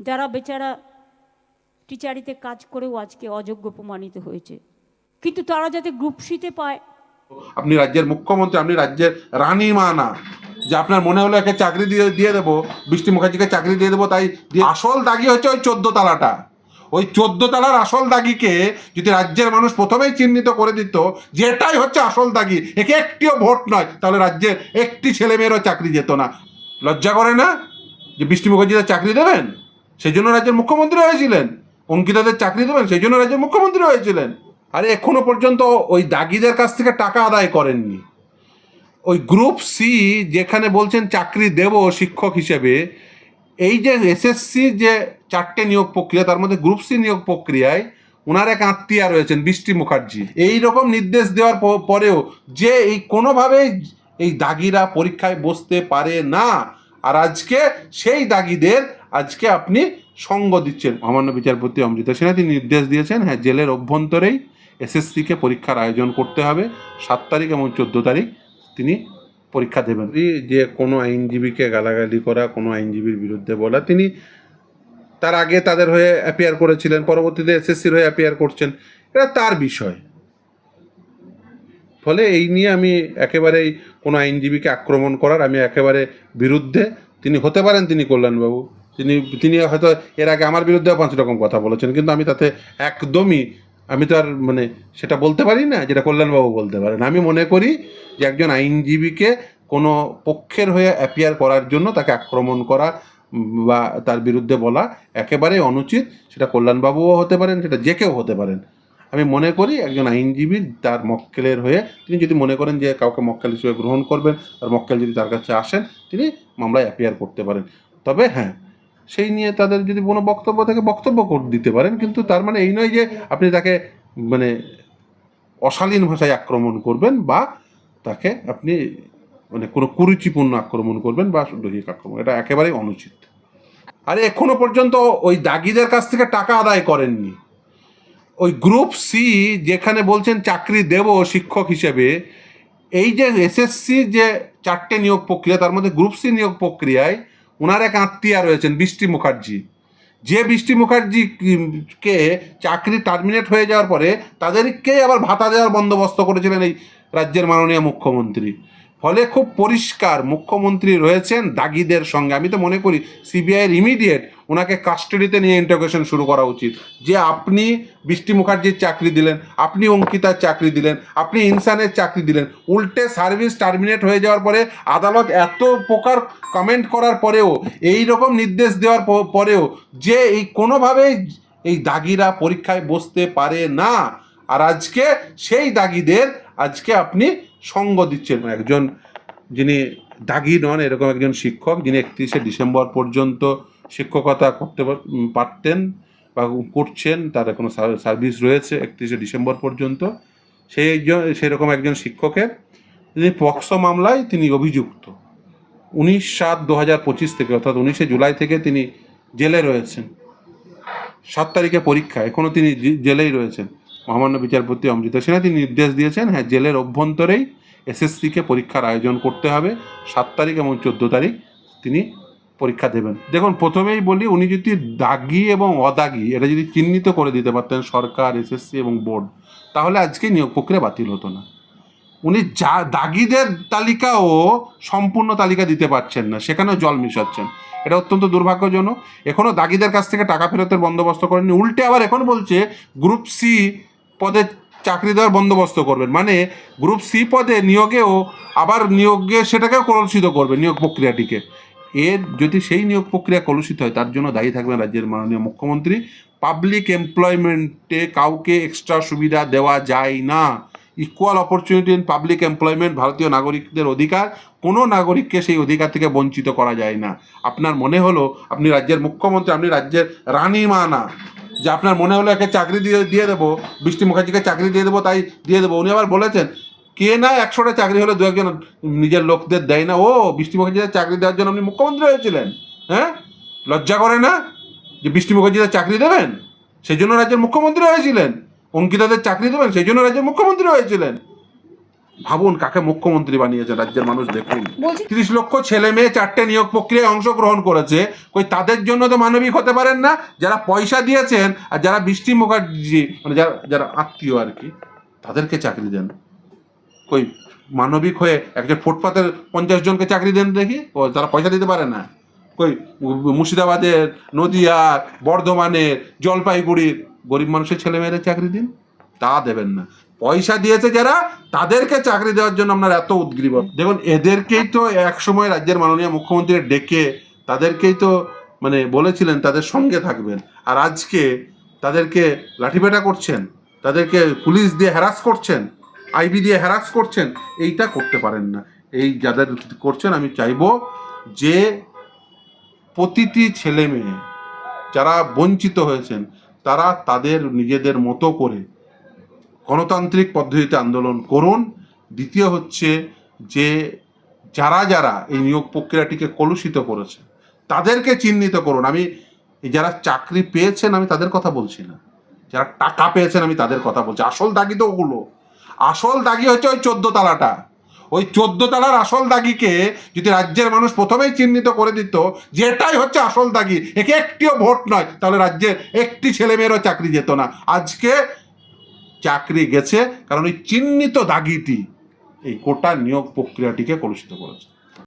যারা বেচারা টিচারিতে কাজ করেও আজকে অযোগ্য প্রমাণিত হয়েছে। কিন্তু তারা যাতে গ্রুপ সিতে পায়। আপনি রাজ্যের মুখ্যমন্ত্রী, আপনি রাজ্যের রানী মা না, যে আপনার মনে হলো একে চাকরি দিয়ে দিয়ে দেবো, বৃষ্টি মুখার্জিকে চাকরি দিয়ে দেবো, তাই আসল দাগি হচ্ছে ওই চোদ্দ তালাটা। ওই চোদ্দ তালার আসল দাগিকে যদি রাজ্যের মানুষ প্রথমেই চিহ্নিত করে দিত, যেটাই হচ্ছে আসল দাগি, একে একটিও ভোট নয়, তাহলে রাজ্যের একটি ছেলে মেয়েরও চাকরি যেত না। লজ্জা করে না যে বৃষ্টি মুখার্জিরা চাকরি দেবেন? সেই জন্য রাজ্যের মুখ্যমন্ত্রী হয়েছিলেন। অঙ্কিতাদের চাকরি দেবেন সেই জন্য রাজ্যের মুখ্যমন্ত্রী হয়েছিলেন। আরে এখনও পর্যন্ত ওই দাগিদের কাছ থেকে টাকা আদায় করেননি। ওই গ্রুপ সি যেখানে বলছেন চাকরি দেব শিক্ষক হিসেবে, এই যে এসএসসি যে চারটে নিয়োগ প্রক্রিয়া, তার মধ্যে গ্রুপ সি নিয়োগ প্রক্রিয়ায় ওনার এক আত্মীয়া রয়েছেন বৃষ্টি মুখার্জি। এই রকম নির্দেশ দেওয়ার পরেও যে এই কোনোভাবেই এই দাগিরা পরীক্ষায় বসতে পারে না, আর আজকে সেই দাগিদের আজকে আপনি সঙ্গ দিচ্ছেন। অমান্য বিচারপতি অমৃতা সিনহা তিনি নির্দেশ দিয়েছেন হ্যাঁ জেলের অভ্যন্তরেই এসএসসিকে পরীক্ষার আয়োজন করতে হবে। সাত তারিখ এবং চোদ্দ তারিখ তিনি পরীক্ষা দেবেন। যে কোনো আইনজীবীকে গালাগালি করা, কোনো আইনজীবীর বিরুদ্ধে বলা, তিনি তার আগে তাদের হয়ে অ্যাপিয়ার করেছিলেন, পরবর্তীতে এসএসসির হয়ে অ্যাপিয়ার করছেন, এটা তার বিষয়। ফলে এই নিয়ে আমি একেবারেই কোনো আইনজীবীকে আক্রমণ করার, আমি একেবারে বিরুদ্ধে, তিনি হতে পারেন তিনি কল্যাণবাবু। তিনি তিনি হয়তো এর আগে আমার বিরুদ্ধেও পাঁচ রকম কথা বলেছেন, কিন্তু আমি তাতে একদমই, আমি তো আর মানে সেটা বলতে পারি না, যেটা কল্যাণবাবু বলতে পারেন। আমি মনে করি যে একজন আইনজীবীকে কোনো পক্ষের হয়ে অ্যাপিয়ার করার জন্য তাকে আক্রমণ করা বা তার বিরুদ্ধে বলা একেবারেই অনুচিত, সেটা কল্যাণবাবুও হতে পারেন, সেটা যে কেউ হতে পারেন। আমি মনে করি একজন আইনজীবী তার মক্কেলের হয়ে, তিনি যদি মনে করেন যে কাউকে মক্কেল হিসেবে গ্রহণ করবেন আর মক্কেল যদি তার কাছে আসেন, তিনি মামলায় অ্যাপিয়ার করতে পারেন। তবে হ্যাঁ সেই নিয়ে তাদের যদি কোনো বক্তব্য থাকে, বক্তব্য দিতে পারেন। কিন্তু তার মানে এই নয় যে আপনি তাকে মানে অশালীন ভাষায় আক্রমণ করবেন বা তাকে আপনি মানে কোনো কুরুচিপূর্ণ আক্রমণ করবেন বা দৈহিক আক্রমণ। এটা একেবারেই অনুচিত। আরে এখনও পর্যন্ত ওই দাগিদের কাছ থেকে টাকা আদায় করেননি। ওই গ্রুপ সি যেখানে বলছেন চাকরি দেব শিক্ষক হিসেবে, এই যে এসএসসি যে চারটে নিয়োগ প্রক্রিয়া, তার মধ্যে গ্রুপ সি নিয়োগ প্রক্রিয়ায় ওনার এক আত্মীয়া রয়েছেন বৃষ্টি মুখার্জি। যে বৃষ্টি মুখার্জিকে চাকরি টার্মিনেট হয়ে যাওয়ার পরে তাদেরকেই আবার ভাতা দেওয়ার বন্দোবস্ত করেছিলেন এই রাজ্যের মাননীয় মুখ্যমন্ত্রী। ফলে খুব পরিষ্কার মুখ্যমন্ত্রী রয়েছেন দাগিদের সঙ্গে। আমি তো মনে করি সিবিআইয়ের ইমিডিয়েট ওনাকে কাস্টাডিতে নিয়ে ইন্টারোগেশন শুরু করা উচিত। যে আপনি বৃষ্টি মুখার্জির চাকরি দিলেন, আপনি অঙ্কিতার চাকরি দিলেন, আপনি ইনসানের চাকরি দিলেন, উল্টে সার্ভিস টার্মিনেট হয়ে যাওয়ার পরে আদালত এত প্রকার কমেন্ট করার পরেও, এই রকম নির্দেশ দেওয়ার পরেও যে এই কোনোভাবেই এই দাগিরা পরীক্ষায় বসতে পারে না। আর আজকে সেই দাগিদের, আজকে আপনি সঙ্গ দিচ্ছেন একজন যিনি দাগি নন, এরকম একজন শিক্ষক, যিনি একত্রিশে ডিসেম্বর পর্যন্ত শিক্ষকতা করতে পারতেন বা করছেন তার কোনো সার্ভিস রয়েছে একত্রিশে ডিসেম্বর পর্যন্ত। সেই সেরকম একজন শিক্ষকের তিনি পক্সো মামলায় তিনি অভিযুক্ত। উনিশ সাত দু হাজার পঁচিশ থেকে, অর্থাৎ উনিশে জুলাই থেকে তিনি জেলে রয়েছেন। সাত তারিখে পরীক্ষা এখনও তিনি জেলেই রয়েছেন। মহামান্য বিচারপতি অমৃতা সিনহা তিনি নির্দেশ দিয়েছেন হ্যাঁ জেলের অভ্যন্তরেই এসএসসিকে পরীক্ষার আয়োজন করতে হবে। সাত তারিখ এবং চোদ্দ তারিখ তিনি পরীক্ষা দেবেন। দেখুন, প্রথমেই বলি, উনি যদি দাগি এবং অদাগি, এটা যদি চিহ্নিত করে দিতে পারতেন সরকার, এসএসসি এবং বোর্ড, তাহলে আজকে নিয়োগ প্রক্রিয়া বাতিল হতো না। উনি যা, দাগিদের তালিকাও সম্পূর্ণ তালিকা দিতে পারছেন না, সেখানেও জল মিশাচ্ছেন। এটা অত্যন্ত দুর্ভাগ্যজনক। এখনও দাগিদের কাছ থেকে টাকা ফেরতের বন্দোবস্ত করেননি। উল্টে আবার এখন বলছে, গ্রুপ সি পদে চাকরি দেওয়ার বন্দোবস্ত করবেন। মানে গ্রুপ সি পদে নিয়োগেও আবার নিয়োগে সেটাকেও কলুষিত করবে নিয়োগ প্রক্রিয়াটিকে। এর যদি সেই নিয়োগ প্রক্রিয়া কলুষিত হয়, তার জন্য দায়ী থাকবেন রাজ্যের মাননীয় মুখ্যমন্ত্রী। পাবলিক এমপ্লয়মেন্টে কাউকে এক্সট্রা সুবিধা দেওয়া যায় না। Equal opportunity in public employment ভারতীয় নাগরিকদের অধিকার, কোনো নাগরিককে সেই অধিকার থেকে বঞ্চিত করা যায় না। আপনার মনে হলো, আপনি রাজ্যের মুখ্যমন্ত্রী, আপনি রাজ্যের রানী মা না যে আপনার মনে হলো একে চাকরি দিয়ে দিয়ে দেবো, বৃষ্টি মুখার্জিকে চাকরি দিয়ে দেবো, তাই দিয়ে দেবো। উনি আবার বলেছেন, কে না একশোটা চাকরি হলে দু একজন নিজের লোকদের দেয় না? ও, বৃষ্টি মুখার্জিদের চাকরি দেওয়ার জন্য আপনি মুখ্যমন্ত্রী হয়েছিলেন হ্যাঁ? লজ্জা করে না যে বৃষ্টি মুখার্জিদের চাকরি দেবেন? সেই জন্য রাজ্যের মুখ্যমন্ত্রী হয়েছিলেন। অঙ্কিতাদের চাকরি দেবেন সেই জন্য রাজ্যের মুখ্যমন্ত্রী হয়েছিলেন। ভাবুন কাকে মুখ্যমন্ত্রী বানিয়েছে রাজ্যের মানুষ দেখুন। তিরিশ লক্ষ ছেলে মেয়ে চারটে নিয়োগ প্রক্রিয়ায় অংশগ্রহণ করেছে কই তাদের জন্য তো মানবিক হতে পারেন না যারা পয়সা দিয়েছেন আর যারা বৃষ্টি মুখার্জি মানে যারা যারা আত্মীয় আর কি তাদেরকে চাকরি দেন। কই মানবিক হয়ে একজন ফুটপাতের পঞ্চাশ জনকে চাকরি দেন দেখি ও তারা পয়সা দিতে পারে না। কই মু- মুর্শিদাবাদের নদিয়ার বর্ধমানের জলপাইগুড়ির গরিব মানুষের ছেলে মেয়েদের চাকরি দিন তা দেবেন না। পয়সা দিয়েছে যারা তাদেরকে চাকরি দেওয়ার জন্য আপনার এত উদ্গ্রীব। দেখুন এদেরকেই তো এক সময় রাজ্যের মাননীয় মুখ্যমন্ত্রী ডেকে তাদেরকেই তো মানে বলেছিলেন তাদের সঙ্গে থাকবেন। আর আজকে তাদেরকে লাঠিপেটা করছেন তাদেরকে পুলিশ দিয়ে হ্যারাস করছেন আইবি দিয়ে হ্যারাস করছেন এইটা করতে পারেন না। এই যাদের করছেন আমি চাইব যে প্রতিটি ছেলে মেয়ে যারা বঞ্চিত হয়েছেন তারা তাদের নিজেদের মতো করে গণতান্ত্রিক পদ্ধতিতে আন্দোলন করুন। দ্বিতীয় হচ্ছে যে যারা যারা এই নিয়োগ প্রক্রিয়াটিকে কলুষিত করেছে, তাদেরকে চিহ্নিত করুন। আমি যারা চাকরি পেয়েছেন, আমি তাদের কথা বলছি না। যারা টাকা পেয়েছেন, আমি তাদের কথা বলছি। আসল দাগি তো ওগুলো। আসল দাগি হচ্ছে ওই চোদ্দ তালাটা। ওই চোদ্দ তালার আসল দাগিকে যদি রাজ্যের মানুষ প্রথমেই চিহ্নিত করে দিত, যেটাই হচ্ছে আসল দাগি, একে একটিও ভোট নয়, তাহলে রাজ্যের একটি ছেলে মেয়েরও চাকরি যেত না। আজকে চাকরি গেছে কারণ ওই চিহ্নিত দাগিটি এই কোটা নিয়োগ প্রক্রিয়াটিকে কলুষিত করেছে।